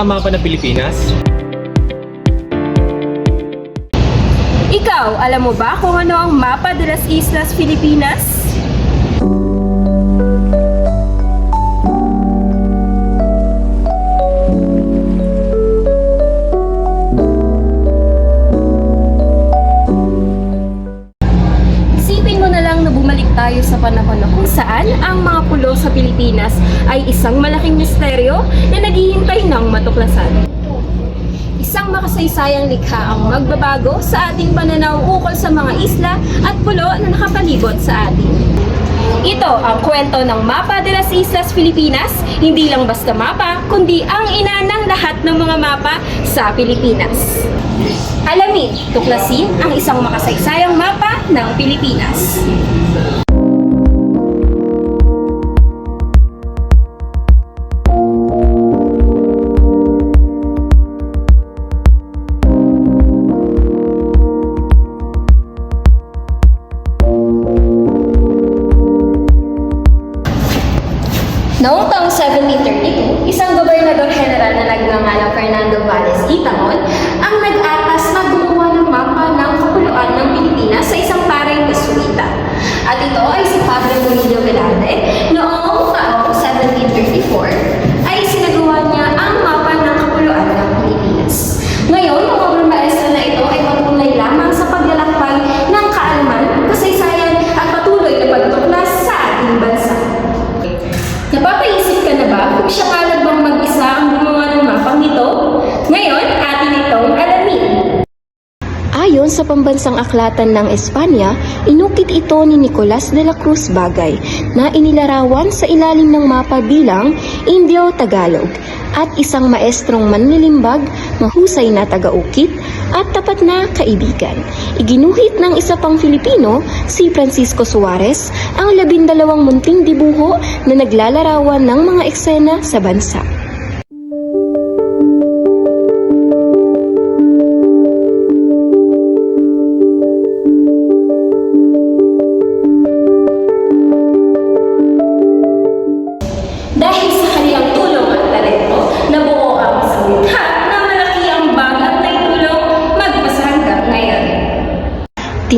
kauna-una mapa ng Pilipinas? Ikaw, alam mo ba kung ano ang mapa de las Islas Filipinas? Magbabago sa ating pananaw ukol sa mga isla at pulo na nakapalibot sa atin. Ito ang kwento ng Mapa de las Islas Filipinas, hindi lang basta mapa, kundi ang ina ng lahat ng mga mapa sa Pilipinas. Alamin, tuklasin ang isang makasaysayang mapa ng Pilipinas. 1932, isang gobernador general na nagngangalang Fernando Valles Itamon ang nag-atas na gumawa ng mapa ng kapuluan ng Pilipinas sa isang paring Jesuita. At ito ay Pambansang aklatan ng Espanya, inukit ito ni Nicolas de la Cruz Bagay na inilarawan sa ilalim ng mapa bilang Indio-Tagalog at isang maestrong manlilimbag, mahusay na tagaukit at tapat na kaibigan. Iginuhit ng isa pang Filipino, si Francisco Suarez, ang labindalawang munting dibuho na naglalarawan ng mga eksena sa bansa.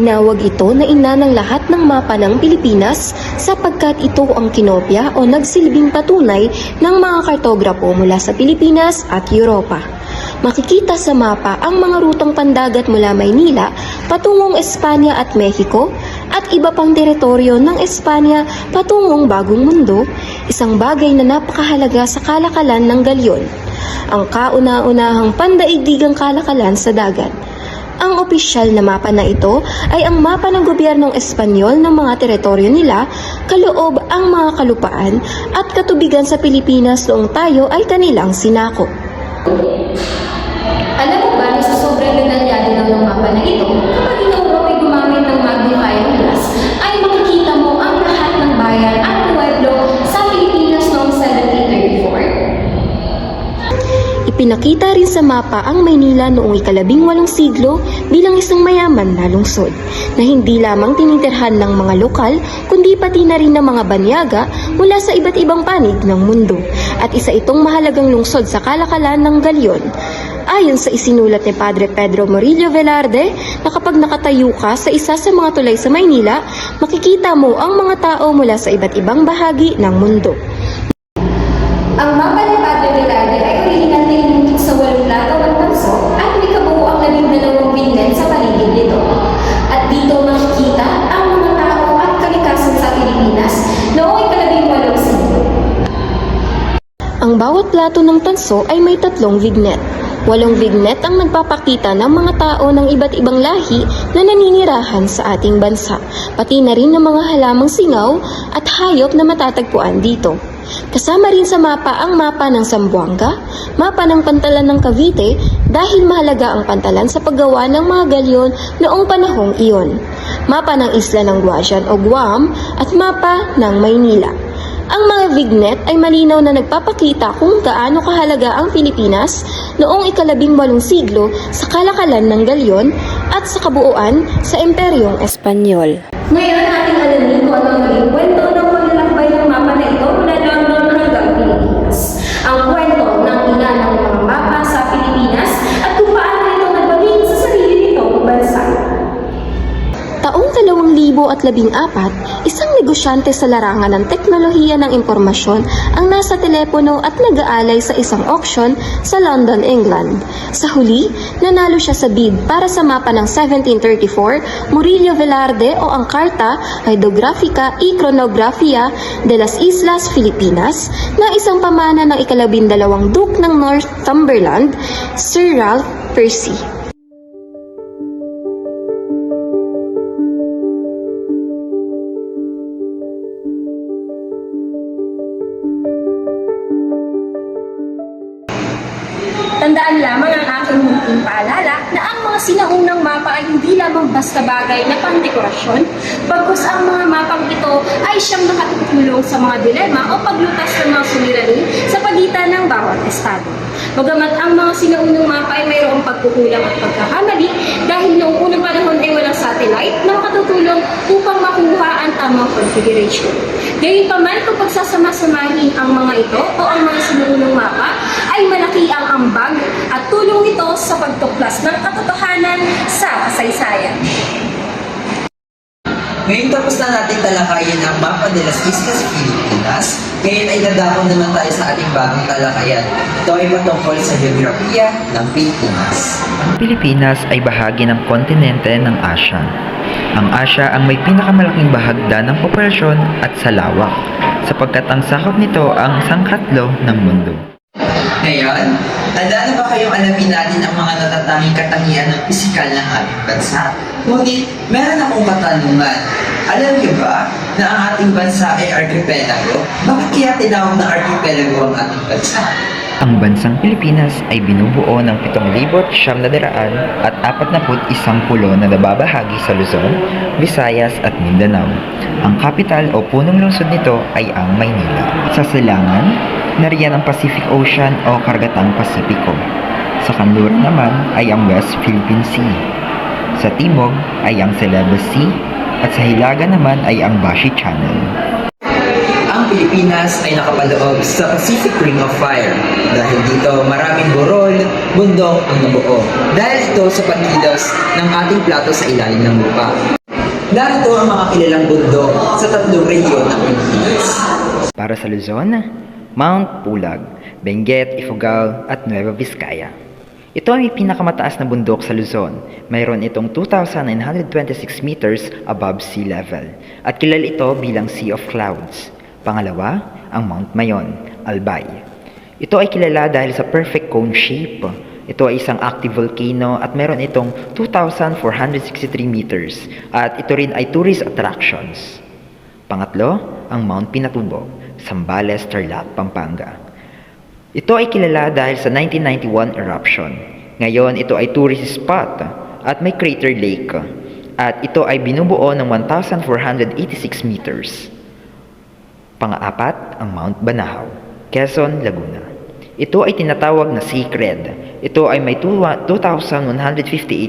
Tinawag ito na ina ng lahat ng mapa ng Pilipinas sapagkat ito ang kinopya o nagsilbing patunay ng mga kartograpo mula sa Pilipinas at Europa. Makikita sa mapa ang mga rutong pandagat mula Maynila patungong Espanya at Mexico at iba pang teritoryo ng Espanya patungong Bagong Mundo, isang bagay na napakahalaga sa kalakalan ng galyon. Ang kauna-unahang pandaigdigang kalakalan sa dagat. Ang opisyal na mapa na ito ay ang mapa ng gobyernong Espanyol ng mga teritoryo nila, kaloob ang mga kalupaan at katubigan sa Pilipinas noong tayo ay kanilang sinakop. Alam mo ba na sa sobrang detalyado ng mapa na ito, kapag Ipinakita rin sa mapa ang Maynila noong ikalabing walong siglo bilang isang mayaman na lungsod na hindi lamang tinitirhan ng mga lokal kundi pati na rin ng mga banyaga mula sa iba't ibang panig ng mundo at isa itong mahalagang lungsod sa kalakalan ng Galyon. Ayon sa isinulat ni Padre Pedro Murillo Velarde na kapag nakatayo ka sa isa sa mga tulay sa Maynila, makikita mo ang mga tao mula sa iba't ibang bahagi ng mundo. Ang mapa ni Padre Velarde plato ng tanso ay may tatlong vignette. Walong vignette ang nagpapakita ng mga tao ng iba't ibang lahi na naninirahan sa ating bansa, pati na rin ng mga halamang singaw at hayop na matatagpuan dito. Kasama rin sa mapa ang mapa ng Zamboanga, mapa ng pantalan ng Cavite dahil mahalaga ang pantalan sa paggawa ng mga galyon noong panahong iyon, mapa ng isla ng Guasian o Guam at mapa ng Maynila. Ang mga vignette ay malinaw na nagpapakita kung gaano kahalaga ang Pilipinas noong ikalabing walong siglo sa kalakalan ng galyon at sa kabuoan sa Imperyong Espanyol. Ngayon ating alamin kung ano ang maging kwento ng paglalakbay ng mapa na ito mula London hanggang Pilipinas. Ang kwento ng ina ng mga mapa sa Pilipinas at kung paano ito nagbaling sa sarili nitong bansa. Taong 2014, isang negosyante sa larangan ng teknolohiya ng impormasyon ang nasa telepono at nag-aalay sa isang auction sa London, England. Sa huli, nanalo siya sa bid para sa mapa ng 1734, Murillo Velarde o ang Carta Hydrographica y Cronografia de las Islas Filipinas na isang pamana ng ikalabindalawang Duke ng Northumberland, Sir Ralph Percy. Munting paalala na ang mga sinaunang mapa ay hindi lamang basta bagay na pangdekorasyon, bagkus ang mga mapang ito ay siyang nakatutulong sa mga dilema o paglutas ng mga suliranin sa pagitan ng bawat estado. Bagamat ang mga sinaunang mapa ay mayroong pagkukulang at pagkakamali dahil noong unang panahon ay walang satellite na makatutulong upang makuha ang tamang configuration. Gayunpaman kung pagsasama-samahin ang mga ito o ang mga sinaunang mapa ay malaki ang ambag at tulong nito sa pagtuklas ng katotohanan sa kasaysayan. Ngayon tapos na natin talakayin ang mapa de las Islas Filipinas. Ngayon ay dadako naman tayo sa ating bagong talakayan. Ito ay patungkol sa geografiya ng Pilipinas. Ang Pilipinas ay bahagi ng kontinente ng Asya. Ang Asya ang may pinakamalaking bahagda ng populasyon at sa lawak, sapagkat ang sakop nito ang sangkatlo ng mundo. Ngayon, handa na ba kayong alamin natin ang mga natatanging katangian ng pisikal ng ating bansa? Ngunit, meron akong katanungan. Alam niyo ba na ang ating bansa ay archipelago? Bakit kaya tinawag na archipelago ang ating bansa? Ang bansang Pilipinas ay binubuo ng 7,900 at 41 pulo na nababahagi sa Luzon, Visayas at Mindanao. Ang kapital o punong lungsod nito ay ang Maynila. Sa silangan, nariyan ang Pacific Ocean o Kargatang Pasipiko. Sa kanluran naman ay ang West Philippine Sea. Sa timog ay ang Celebes Sea at sa hilaga naman ay ang Bashi Channel. Pilipinas ay nakapaloob sa Pacific Ring of Fire dahil dito maraming burol, bundok ang nabuo. Dahil ito sa pagkilos ng ating plato sa ilalim ng lupa. Narito ang mga kilalang bundok sa tatlong rehiyon ng Pilipinas. Para sa Luzon, Mount Pulag, Benguet, Ifugao at Nueva Vizcaya. Ito ay pinakamataas na bundok sa Luzon. Mayroon itong 2,926 meters above sea level at kilala ito bilang Sea of Clouds. Pangalawa, ang Mount Mayon, Albay. Ito ay kilala dahil sa perfect cone shape. Ito ay isang active volcano at meron itong 2,463 meters at ito rin ay tourist attractions. Pangatlo, ang Mount Pinatubo, Zambales, Tarlac, Pampanga. Ito ay kilala dahil sa 1991 eruption. Ngayon, ito ay tourist spot at may crater lake. At ito ay binubuo ng 1,486 meters. Pang-apat, ang Mount Banahaw, Quezon, Laguna. Ito ay tinatawag na sacred. Ito ay may 2,158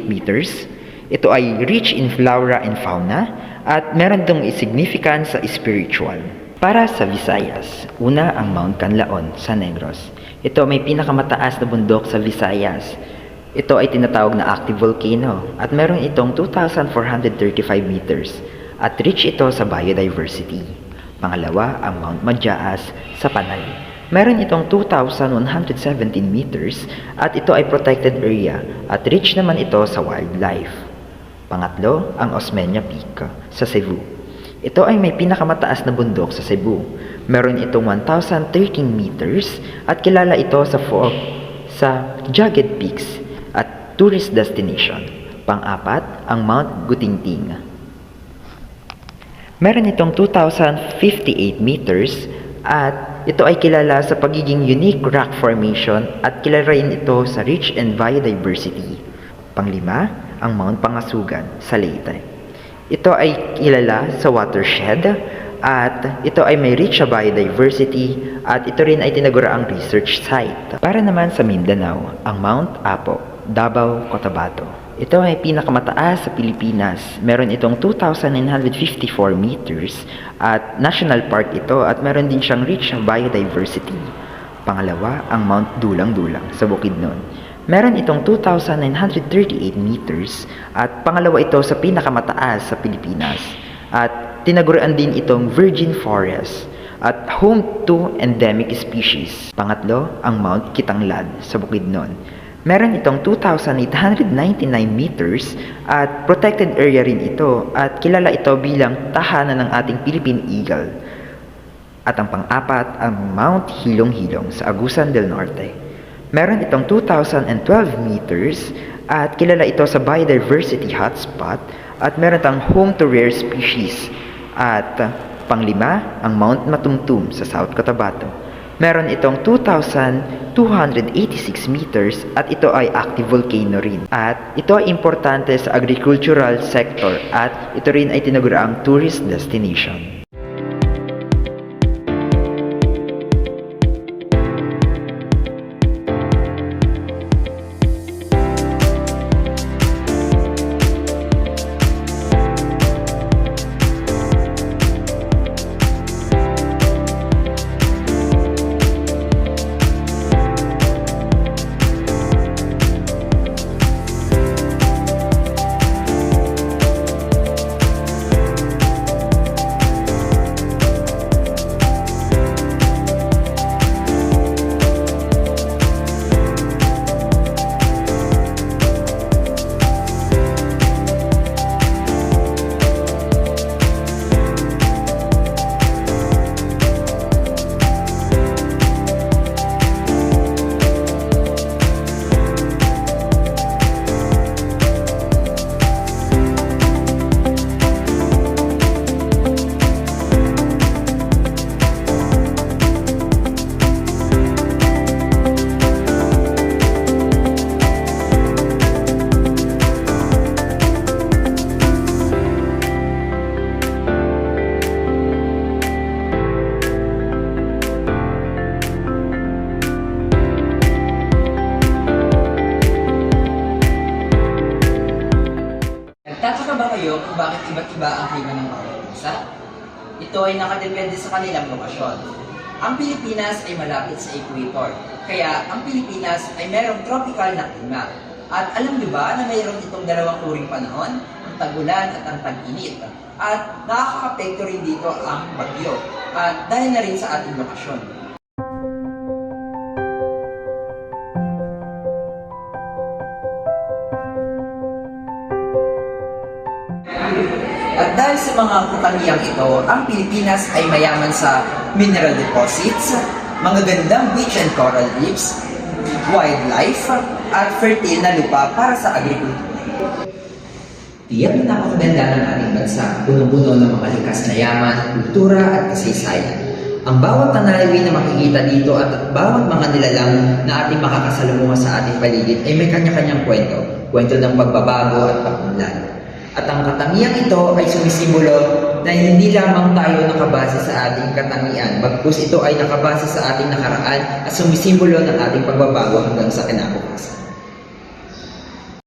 meters. Ito ay rich in flora and fauna at meron itong significance sa spiritual. Para sa Visayas, una ang Mount Canlaon sa Negros. Ito may pinakamataas na bundok sa Visayas. Ito ay tinatawag na active volcano at meron itong 2,435 meters at rich ito sa biodiversity. Pangalawa, ang Mount Madyaas sa Panay. Meron itong 2,117 meters at ito ay protected area at rich naman ito sa wildlife. Pangatlo, ang Osmeña Peak sa Cebu. Ito ay may pinakamataas na bundok sa Cebu. Meron itong 1,013 meters at kilala ito sa fo- sa Jagged Peaks at tourist destination. Pang-apat, ang Mount Gutingting. Meron itong 2,058 meters at ito ay kilala sa pagiging unique rock formation at kilala rin ito sa rich and biodiversity. Panglima, ang Mount Pangasugan sa Leyte. Ito ay kilala sa watershed at ito ay may rich sa biodiversity at ito rin ay tinaguraang research site. Para naman sa Mindanao, ang Mount Apo, Davao, Cotabato. Ito ay pinakamataas sa Pilipinas. Meron itong 2,954 meters at national park ito at meron din siyang rich biodiversity. Pangalawa, ang Mount Dulang-Dulang sa Bukidnon. Meron itong 2,938 meters at pangalawa ito sa pinakamataas sa Pilipinas. At tinagurian din itong virgin forest at home to endemic species. Pangatlo, ang Mount Kitanglad sa Bukidnon. Meron itong 2,899 meters at protected area rin ito at kilala ito bilang tahanan ng ating Philippine Eagle. At ang pang-apat, ang Mount Hilong-Hilong sa Agusan del Norte. Meron itong 2,012 meters at kilala ito sa biodiversity hotspot at meron itong home to rare species. At panglima, ang Mount Matumtum sa South Cotabato. Meron itong 2,286 meters at ito ay active volcano rin. At ito ay importante sa agricultural sector at ito rin ay tinaguraang tourist destination. Kayo kung bakit iba't iba ang klima ng bawat bansa? Ito ay nakadepende sa kanilang lokasyon. Ang Pilipinas ay malapit sa equator, kaya ang Pilipinas ay merong tropical na klima. At alam niyo ba na mayroon itong dalawang uring panahon, ang tagulan at ang tag-init. At nakaka-apekto rin dito ang bagyo, at dahil na rin sa ating lokasyon. Dahil sa mga katangiang ito, ang Pilipinas ay mayaman sa mineral deposits, mga gandang beach and coral reefs, wildlife, at fertile na lupa para sa agrikultura. Tiyak na napakaganda ng ating bansa, puno-puno ng mga likas na yaman, kultura at kasaysayan. Ang bawat tanawin na makikita dito at bawat mga nilalang na ating makakasalumuha sa ating paligid ay may kanya-kanyang kwento. Kwento ng pagbabago at pagmunlad. At ang katangiang ito ay sumisimbolo na hindi lamang tayo nakabase sa ating katangian, bagkus ito ay nakabase sa ating nakaraan at sumisimbolo ng ating pagbabago hanggang sa kinabukasan.